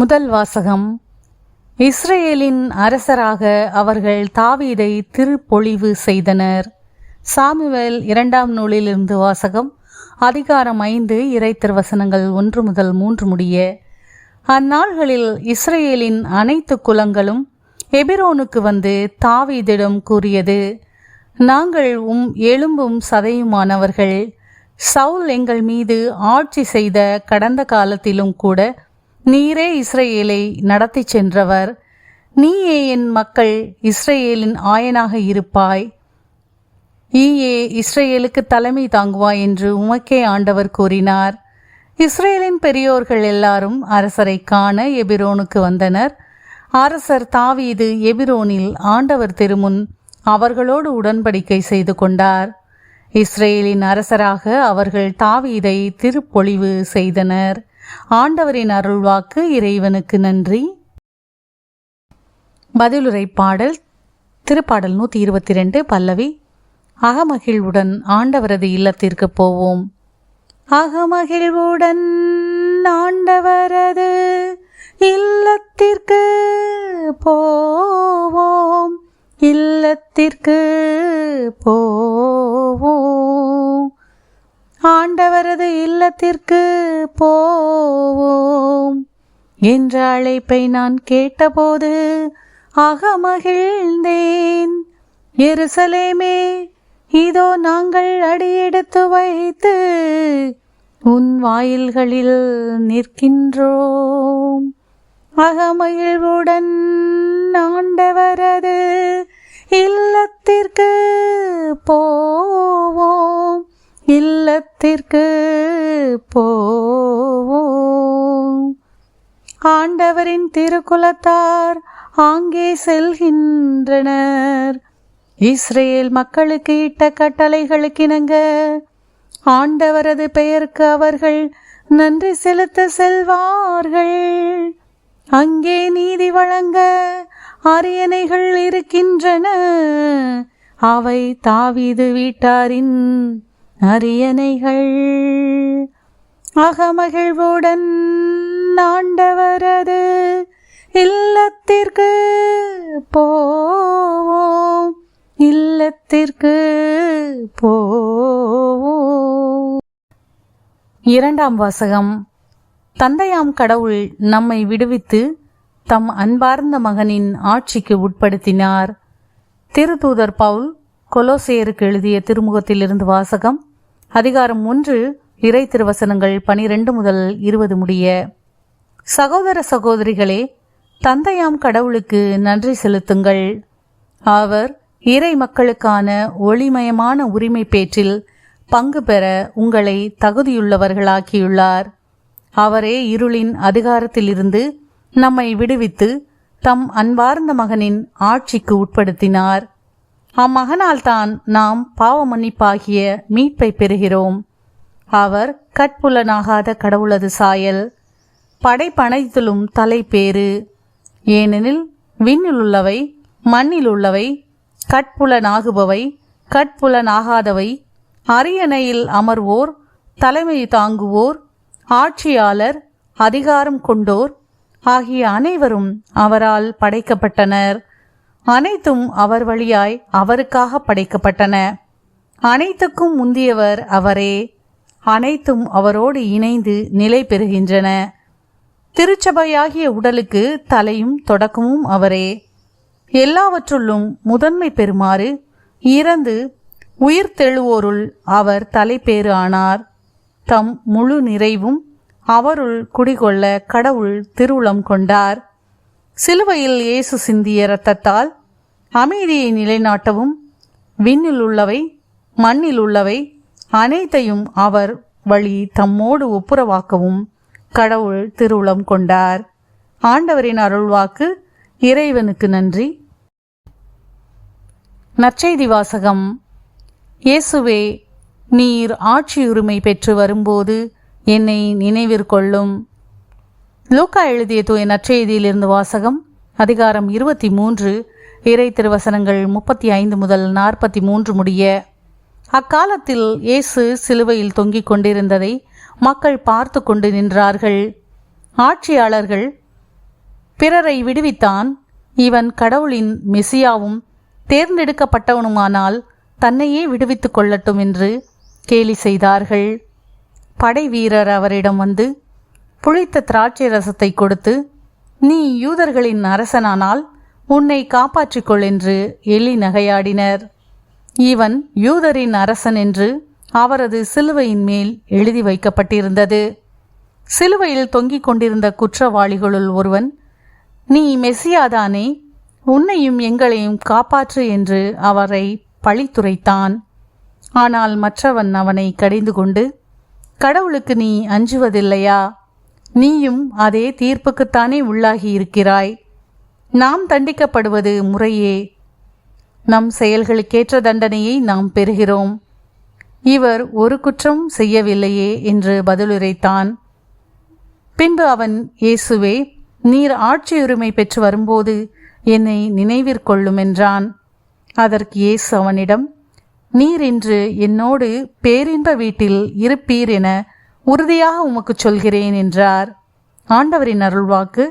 முதல் வாசகம். இஸ்ரேலின் அரசராக அவர்கள் தாவீதை திருப்பொழிவு செய்தனர். சாமுவேல் இரண்டாம் நூலிலிருந்து வாசகம். அதிகாரம் ஐந்து இறை திருவசனங்கள் ஒன்று முதல் மூன்று முடிய. அந்நாள்களில் இஸ்ரேலின் அனைத்து குலங்களும் எபிரோனுக்கு வந்து தாவீதிடம் கூறியது நாங்கள் உம் எலும்பும் சதையுமானவர்கள் சவுல் எங்கள் மீது ஆட்சி செய்த கடந்த காலத்திலும் கூட நீரே இஸ்ரேலை நடத்தி சென்றவர். நீயே என் மக்கள் இஸ்ரேலின் ஆயனாக இருப்பாய். ஈயே இஸ்ரேலுக்கு தலைமை தாங்குவாய் என்று உமக்கே ஆண்டவர் கூறினார். இஸ்ரேலின் பெரியோர்கள் எல்லாரும் அரசரை காண எபிரோனுக்கு வந்தனர். அரசர் தாவீது எபிரோனில் ஆண்டவர் திருமுன் அவர்களோடு உடன்படிக்கை செய்து கொண்டார். இஸ்ரேலின் அரசராக அவர்கள் தாவீதை திருப்பொழிவு செய்தனர். ஆண்டவரின் அருள்வாக்கு இறைவனுக்கு நன்றி. பதிலுரை பாடல் திருப்பாடல் நூற்றி இருபத்தி ரெண்டு பல்லவி அகமகிழ்வுடன் ஆண்டவரது இல்லத்திற்கு போவோம். அகமகிழ்வுடன் ஆண்டவரது இல்லத்திற்கு போவோம். இல்லத்திற்கு போ அவரது இல்லத்திற்கு போவோம் என்ற அழைப்பை நான் கேட்டபோது அகமகிழ்ந்தேன். எருசலேமே இதோ நாங்கள் அடியெடுத்து வைத்து உன் வாயில்களில் நிற்கின்றோம். அகமகிழ்வுடன் ஆண்டவரது இல்லத்திற்கு போ இல்லத்திற்கு போவோம். ஆண்டவரின் திருக்குலத்தார் ஆங்கே செல்கின்றனர். இஸ்ரேல் மக்களுக்கு இட்ட கட்டளைகளுக்கிணங்க ஆண்டவரது பெயருக்கு அவர்கள் நன்றி செலுத்த செல்வார்கள். அங்கே நீதி வழங்க அரியணைகள் இருக்கின்றன. அவை தாவீது வீட்டாரின் அரியணைகள். அகமகிழ்வுடன் ஆண்டவரது இல்லத்திற்கு போவோம். இல்லத்திற்கு போவோம். இரண்டாம் வாசகம். தந்தையாம் கடவுள் நம்மை விடுவித்து தம் அன்பார்ந்த மகனின் ஆட்சிக்கு உட்படுத்தினார். திருத்தூதர் பவுல் கொலோசேருக்கு எழுதிய திருமுகத்திலிருந்து வாசகம் அதிகாரம் ஒன்று இறை திருவசனங்கள் பனிரெண்டு முதல் இருபது முடிய. சகோதர சகோதரிகளே தந்தையாம் கடவுளுக்கு நன்றி செலுத்துங்கள். அவர் இறை மக்களுக்கான ஒளிமயமான உரிமை பேற்றில் பங்கு பெற உங்களை தகுதியுள்ளவர்களாக்கியுள்ளார். அவரே இருளின் அதிகாரத்திலிருந்து நம்மை விடுவித்து தம் அன்பார்ந்த மகனின் ஆட்சிக்கு உட்படுத்தினார். அம்மகனால் தான் நாம் பாவ மன்னிப்பாகிய மீட்பை பெறுகிறோம். அவர் கட்புலனாகாத கடவுளது சாயல் படைப்பனைத்திலும் தலைப்பேறு. ஏனெனில் விண்ணில் உள்ளவை மண்ணில் உள்ளவை கட்புலனாகுபவை கட்புலனாகாதவை அரியணையில் அமர்வோர் தலைமை தாங்குவோர் ஆட்சியாளர் அதிகாரம் கொண்டோர் ஆகிய அனைவரும் அவரால் படைக்கப்பட்டனர். அனைத்தும் அவர் வழியாய் அவருக்காக படைக்கப்பட்டன. அனைத்துக்கும் முந்தியவர் அவரே. அனைத்தும் அவரோடு இணைந்து நிலை பெறுகின்றன. திருச்சபையாகிய உடலுக்கு தலையும் தொடக்கமும் அவரே. எல்லாவற்றுள்ளும் முதன்மை பெறுமாறு இறந்து உயிர் தெழுவோருள் அவர் தலைப்பேறு ஆனார். தம் முழு நிறைவும் அவருள் குடிகொள்ள கடவுள் திருவுளம் கொண்டார். சிலுவையில் இயேசு சிந்திய இரத்தத்தால் அமைதியை நிலைநாட்டவும் விண்ணில் உள்ளவை மண்ணில் உள்ளவை அனைத்தையும் அவர் வழி தம்மோடு ஒப்புரவாக்கவும் கடவுள் திருவுளம் கொண்டார். ஆண்டவரின் அருள்வாக்கு இறைவனுக்கு நன்றி. நற்செய்தி வாசகம். இயேசுவே நீர் ஆட்சியுரிமை பெற்று வரும்போது என்னை நினைவிற்கொள்ளும் லூக்கா எழுதிய தூய நற்செய்தியிலிருந்து வாசகம் அதிகாரம் இருபத்தி மூன்று இறை திருவசனங்கள் முப்பத்தி ஐந்து முதல் நாற்பத்தி மூன்று முடிய அக்காலத்தில் இயேசு சிலுவையில் தொங்கிக் கொண்டிருந்ததை மக்கள் பார்த்து கொண்டு நின்றார்கள். ஆட்சியாளர்கள் பிறரை விடுவித்தான். இவன் கடவுளின் மெசியாவும் தேர்ந்தெடுக்கப்பட்டவனுமானால் தன்னையே விடுவித்துக் கொள்ளட்டும் என்று கேலி செய்தார்கள். படை வீரர் அவரிடம் வந்து புளித்த திராட்சை ரசத்தை கொடுத்து நீ யூதர்களின் அரசனானால் உன்னை காப்பாற்றிக்கொள் என்று எலி நகையாடினர். இவன் யூதரின் அரசன் என்று அவரது சிலுவையின் மேல் எழுதி வைக்கப்பட்டிருந்தது. சிலுவையில் தொங்கிக் கொண்டிருந்த குற்றவாளிகளுள் ஒருவன் நீ மெசியாதானே உன்னையும் எங்களையும் காப்பாற்று என்று அவரை பழித்துரைத்தான். ஆனால் மற்றவன் அவனை கடிந்து கொண்டு கடவுளுக்கு நீ அஞ்சுவதில்லையா? நீயும் அதே தீர்ப்புக்குத்தானே உள்ளாகி இருக்கிறாய். நாம் தண்டிக்கப்படுவது முறையே. நம் செயல்களுக்கேற்ற தண்டனையை நாம் பெறுகிறோம். இவர் ஒரு குற்றம் செய்யவில்லையே என்று பதிலுரைத்தான். பின்பு அவன் இயேசுவே நீர் ஆட்சியுரிமை பெற்று வரும்போது என்னை நினைவிற்கொள்ளும் என்றான். அதற்கு இயேசு அவனிடம் நீர் இன்று என்னோடு பேரின்ப வீட்டில் இருப்பீர் என உறுதியாக உமக்குச் சொல்கிறேன் என்றார். ஆண்டவரின் அருள்வாக்கு